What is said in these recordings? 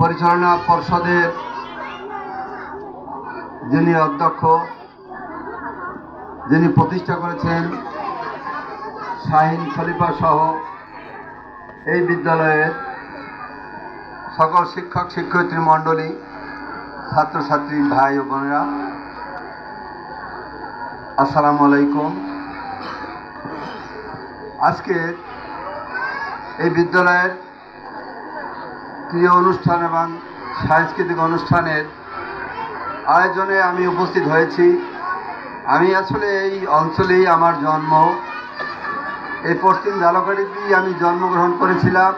পরিচালনা পর্ষদের যিনি অধ্যক্ষ, যিনি প্রতিষ্ঠা করেছেন, শাহিন খলিফা সহ এই বিদ্যালয়ের সকল শিক্ষক, শিক্ষয়িত্রী মণ্ডলী, ছাত্রছাত্রী ভাই ও বোনেরা, আসসালামু আলাইকুম। আজকে এই বিদ্যালয়ের ক্রিয়া অনুষ্ঠান এবং সাংস্কৃতিক অনুষ্ঠানের আয়োজনে আমি উপস্থিত হয়েছি। আমি আসলে এই অঞ্চলেই আমার জন্ম। এই পশ্চিম ঝালকাঠিতেই আমি জন্মগ্রহণ করেছিলাম।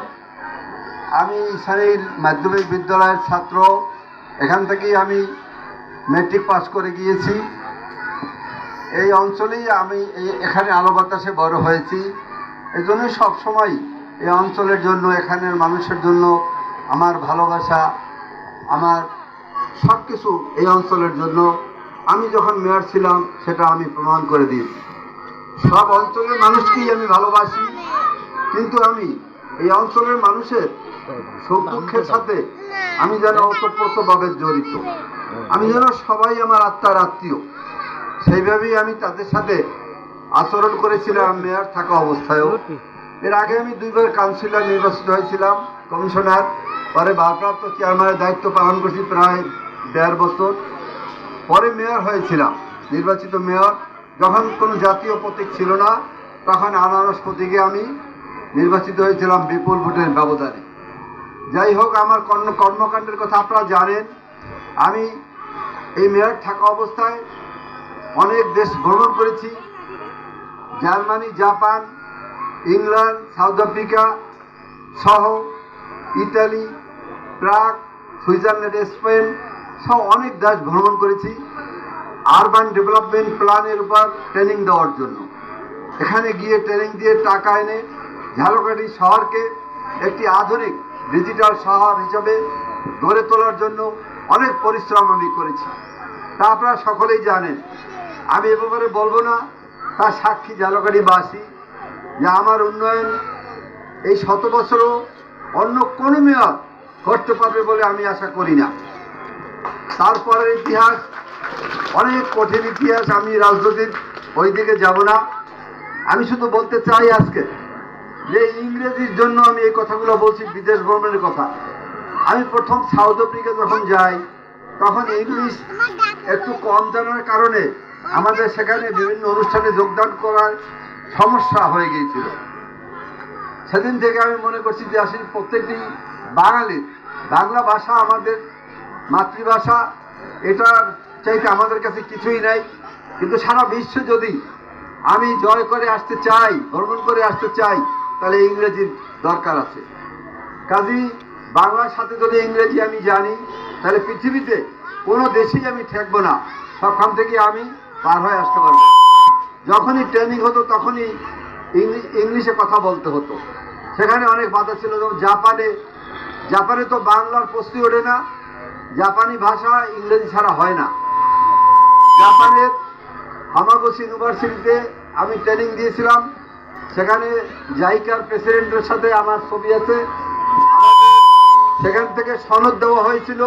আমি ইসানির মাধ্যমিক বিদ্যালয়ের ছাত্র। এখান থেকেই আমি মেট্রিক পাস করে গিয়েছি। এই অঞ্চলেই আমি এখানে আলো বাতাসে বড় হয়েছি। এই জন্যই সবসময় এই অঞ্চলের জন্য, এখানের মানুষের জন্য আমার ভালোবাসা, আমার সব কিছু এই অঞ্চলের জন্য। আমি যখন মেয়র ছিলাম, সেটা আমি প্রমাণ করে দিয়েছি সব অঞ্চলের মানুষকেই আমি ভালোবাসি, কিন্তু আমি এই অঞ্চলের মানুষের সুখ দুঃখের সাথে আমি যেন ওতপ্রোতভাবে জড়িত। আমি যেন সবাই আমার আত্মার আত্মীয়। সেইভাবেই আমি তাদের সাথে আচরণ করেছিলাম, মেয়র থাকা অবস্থায়ও। এর আগে আমি দুইবার কাউন্সিলর নির্বাচিত হয়েছিলাম, কমিশনার। পরে ভারপ্রাপ্ত চেয়ারম্যানের দায়িত্ব পালন করেছি প্রায় দেড় বছর। পরে মেয়র হয়েছিলাম, নির্বাচিত মেয়র যখন কোনো জাতীয় প্রতীক ছিল না, তখন আনারস প্রতীকে আমি নির্বাচিত হয়েছিলাম বিপুল ভোটের ব্যবধানে। যাই হোক, আমার কর্ম কর্মকাণ্ডের কথা আপনারা জানেন। আমি এই মেয়র থাকা অবস্থায় অনেক দেশ ভ্রমণ করেছি। Germany, Japan, England, South Africa সহ ইতালি প্রাগ, সুইজারল্যান্ড, স্পেন সব অনেক দেশ ভ্রমণ করেছি। আরবান ডেভেলপমেন্ট প্ল্যানের উপর ট্রেনিং দেওয়ার জন্য। এখানে গিয়ে ট্রেনিং দিয়ে টাকা এনে ঝালকাঠি শহরকে একটি আধুনিক ডিজিটাল শহর হিসাবে গড়ে তোলার জন্য অনেক পরিশ্রম আমি করেছি। তা আপনারা সকলেই জানেন। আমি এ ব্যাপারে বলব না তার সাক্ষী ঝালকাঠিবাসী যে আমার উন্নয়ন এই শত বছরও অন্য কোনো মেয়র করতে পারবে বলে আমি আশা করি না। তারপরের ইতিহাস, অনেক কঠিন ইতিহাস আমি রাজনীতির ওই দিকে যাব না। আমি শুধু বলতে চাই আজকে যে ইংরেজির জন্য আমি এই কথাগুলো বলছি, বিদেশ ভ্রমণের কথা। আমি প্রথম সাউথ আফ্রিকা যখন যাই, তখন ইংলিশ একটু কম জানার কারণে আমাদের সেখানে বিভিন্ন অনুষ্ঠানে যোগদান করার সমস্যা হয়ে গিয়েছিল। সেদিন থেকে আমি মনে করছি যে আসলে প্রত্যেকটি বাঙালির বাংলা ভাষা আমাদের মাতৃভাষা এটার চাইতে আমাদের কাছে কিছুই নাই। কিন্তু সারা বিশ্ব যদি আমি জয় করে আসতে চাই, ভ্রমণ করে আসতে চাই, তাহলে ইংরেজির দরকার আছে। কাজী, বাংলার সাথে যদি ইংরেজি আমি জানি, তাহলে পৃথিবীতে কোনো দেশেই আমি ঠেকবো না। সবখান থেকে আমি পার হয়ে আসতে পারব। যখনই ট্রেনিং হতো, তখনই ইংলি- ইংলিশে কথা বলতে হতো। সেখানে অনেক বাধা ছিল, যেমন জাপানে জাপানে তো বাংলার প্রশ্নই ওঠে না, জাপানি ভাষা ইংরেজি ছাড়া হয় না। জাপানের হামাগোস ইউনিভার্সিটিতে আমি ট্রেনিং দিয়েছিলাম, সেখানে জাইকার প্রেসিডেন্টের সাথে আমার ছবি আছে। সেখান থেকে সনদ দেওয়া হয়েছিল।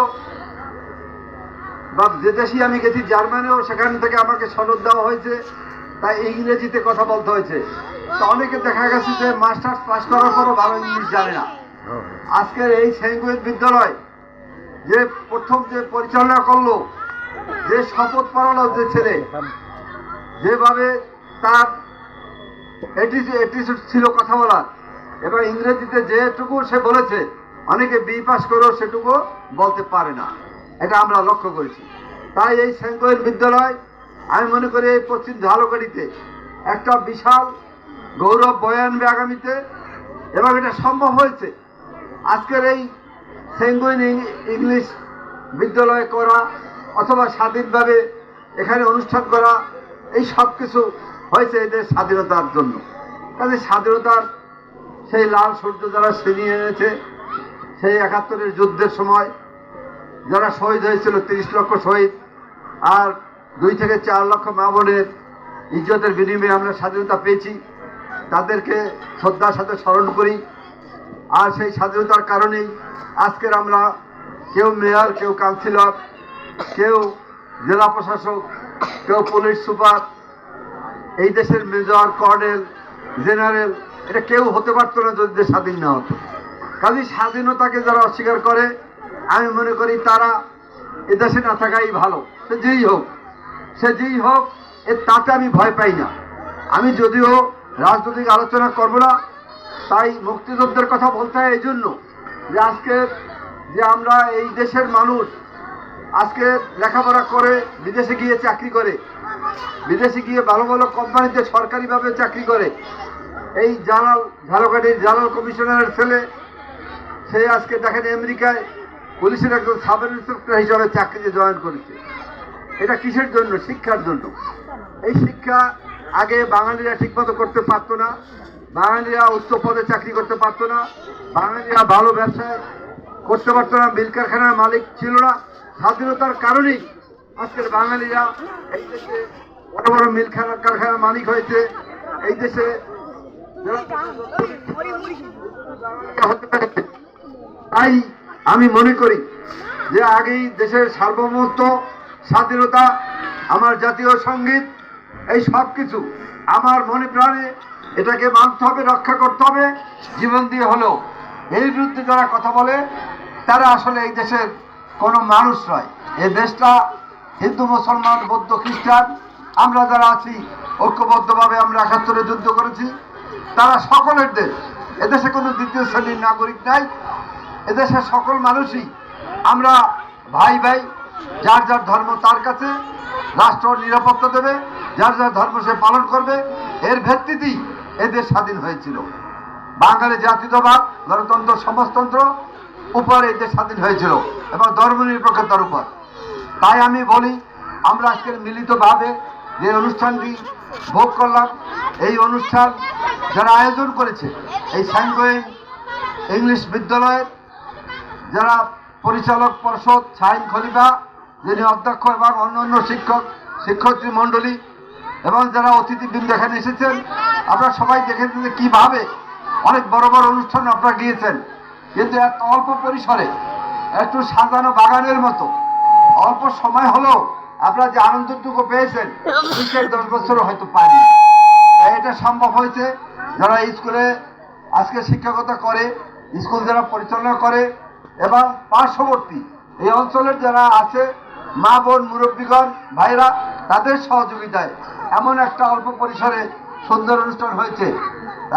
বা যে দেশেই আমি গেছি, জার্মানিও সেখান থেকে আমাকে সনদ দেওয়া হয়েছে, তাই ইংরেজিতে কথা বলতে হয়েছে। তো অনেকে দেখা গেছে যে মাস্টার্স পাস করার পরও ভালো ইংলিশ জানে না। আজকের এই সেঙ্গুয়েজ বিদ্যালয় যে প্রথম যে পরিচালনা করল, যে শপথ পড়ালো যে ছেলে, যেভাবে তার এটিটিউড ছিল কথা বলার এবং ইংরেজিতে যেটুকু সে বলেছে, অনেকে বি পাস করেও সেটুকু বলতে পারে না। এটা আমরা লক্ষ্য করেছি। তাই এই সেঙ্গোয়ের বিদ্যালয়, আমি মনে করি এই পশ্চিম ঝালকাঠিতে একটা বিশাল গৌরব বয়ে আনবে আগামীতে, এবং এটা সম্ভব হয়েছে। আজকের এই সেঙ্গুইন ইংলিশ বিদ্যালয় করা অথবা স্বাধীনভাবে এখানে অনুষ্ঠান করা, এই সব কিছু হয়েছে এদের স্বাধীনতার জন্য। কাজে স্বাধীনতার সেই লাল সূর্য যারা ছিনিয়ে এনেছে, সেই একাত্তরের যুদ্ধের সময় যারা শহীদ হয়েছিল, তিরিশ লক্ষ শহীদ আর দুই থেকে চার লক্ষ মা বোনের ইজ্জতের বিনিময়ে আমরা স্বাধীনতা পেয়েছি, তাদেরকে শ্রদ্ধার সাথে স্মরণ করি। আর সেই স্বাধীনতার কারণেই আজকের আমরা কেউ মেয়র, কেউ কাউন্সিলর, কেউ জেলা প্রশাসক, কেউ পুলিশ সুপার, এই দেশের মেজর, কর্নেল, জেনারেল, এটা কেউ হতে পারতো না যদি দেশ স্বাধীন না হতো। কাজে স্বাধীনতাকে যারা অস্বীকার করে, আমি মনে করি তারা এদেশে না থাকাই ভালো। সে যেই হোক, সে যেই হোক, এ তাতে আমি ভয় পাই না। আমি যদিও রাজনৈতিক আলোচনা করব না তাই মুক্তিযুদ্ধের কথা বলতে হয় এই জন্য যে আজকে যে আমরা এই দেশের মানুষ আজকে লেখাপড়া করে বিদেশে গিয়ে চাকরি করে, বিদেশে গিয়ে ভালো ভালো কোম্পানিতে সরকারিভাবে চাকরি করে। এই জালাল ঝালকাঠির জালাল কমিশনারের ছেলে, সে আজকে দেখেন আমেরিকায় পুলিশের একজন সাব ইন্সপেক্টর হিসাবে চাকরিতে জয়েন করেছে। এটা কিসের জন্য? শিক্ষার জন্য। এই শিক্ষা আগে বাঙালিরা ঠিকমতো করতে পারতো না। বাঙালিরা উচ্চ পদে চাকরি করতে পারতো না, বাঙালিরা ভালো ব্যবসায় করতে পারতো না, মিল কারখানার মালিক ছিল না। স্বাধীনতার কারণেই আজকের বাঙালিরা এই দেশে বড় বড় মিল খানা- কারখানার মালিক হয়েছে। এই দেশে তাই আমি মনে করি যে আগেই দেশের সার্বভৌমত্ব, স্বাধীনতা, আমার জাতীয় সংগীত, এই সব কিছু আমার মনে প্রাণে এটাকে মানতে হবে, রক্ষা করতে হবে, জীবন দিয়ে হলেও। এই বিরুদ্ধে যারা কথা বলে, তারা আসলে এই দেশের কোনো মানুষ নয়। এই দেশটা হিন্দু, মুসলমান, বৌদ্ধ, খ্রিস্টান, আমরা যারা আছি, ঐক্যবদ্ধভাবে আমরা একাত্তরে যুদ্ধ করেছি, তারা সকলের দেশ। এদেশে কোনো দ্বিতীয় শ্রেণির নাগরিক নাই। এদেশের সকল মানুষই আমরা ভাই ভাই, যার যার ধর্ম তার কাছে, রাষ্ট্র নিরাপত্তা দেবে, যার যার ধর্ম সে পালন করবে। এর ভিত্তিতেই এদেশ স্বাধীন হয়েছিল। বাঙালি জাতীয়তাবাদ, গণতন্ত্র, সমাজতন্ত্র উপর এদের স্বাধীন হয়েছিল এবং ধর্ম নিরপেক্ষতার উপর। তাই আমি বলি, আমরা আজকের মিলিতভাবে যে অনুষ্ঠানটি ভোগ করলাম, এই অনুষ্ঠান যারা আয়োজন করেছে, এই স্যাঙ্গোয়িং ইংলিশ বিদ্যালয়ের যারা পরিচালক পর্ষদ, সাইন খলিফা, যিনি অধ্যক্ষ এবং অন্যান্য শিক্ষক, শিক্ষয়িত্রী মণ্ডলী এবং যারা অতিথিবৃন্দ এখানে এসেছেন, আপনারা সবাই দেখেছেন যে কীভাবে অনেক বড় বড় অনুষ্ঠান আপনারা গিয়েছেন। কিন্তু এত অল্প পরিসরে, একটু সাজানো বাগানের মতো। অল্প সময় হলেও আপনারা যে আনন্দটুকু পেয়েছেন পিছের দশ বছরও হয়তো তাই এটা সম্ভব হয়েছে, যারা স্কুলে আজকে শিক্ষকতা করে, স্কুল যারা পরিচালনা করে, এবং পার্শ্ববর্তী এই অঞ্চলের যারা আছে, মা, বোন, মুরব্বীগণ, ভাইরা, তাদের সহযোগিতায় এমন একটা অল্প পরিসরে সুন্দর অনুষ্ঠান হয়েছে।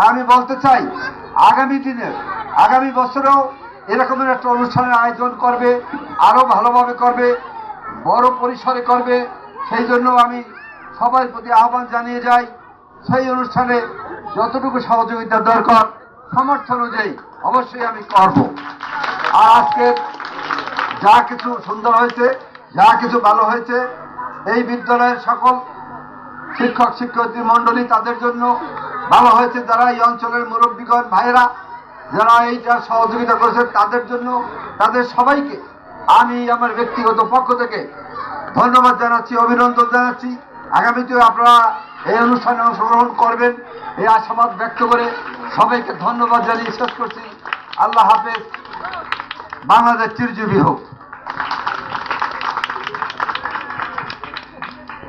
আমি বলতে চাই, আগামী দিনে, আগামী বছরেও এরকমের একটা অনুষ্ঠানের আয়োজন করবে আরও ভালোভাবে করবে, বড় পরিসরে করবে, সেই জন্য আমি সবার প্রতি আহ্বান জানিয়ে যাই, সেই অনুষ্ঠানে যতটুকু সহযোগিতা দরকার, সামর্থ্য অনুযায়ী অবশ্যই আমি করব। আর আজকে যা কিছু সুন্দর হয়েছে, যা কিছু ভালো হয়েছে, এই বিদ্যালয়ের সকল শিক্ষক, শিক্ষয়িত্রী মণ্ডলী তাদের জন্য ভালো হয়েছে। যারা এই অঞ্চলের মুরব্বীগণ, ভাইয়েরা, যারা এইটা সহযোগিতা করেছে, তাদের জন্য তাদের সবাইকে আমি আমার ব্যক্তিগত পক্ষ থেকে ধন্যবাদ জানাচ্ছি, অভিনন্দন জানাচ্ছি। আগামীতেও আপনারা এই অনুষ্ঠানে অংশগ্রহণ করবেন। এই আশাবাদ ব্যক্ত করে সবাইকে ধন্যবাদ জানিয়ে শেষ করছি। আল্লাহ হাফেজ। বাংলাদেশ চিরজীবী হোক।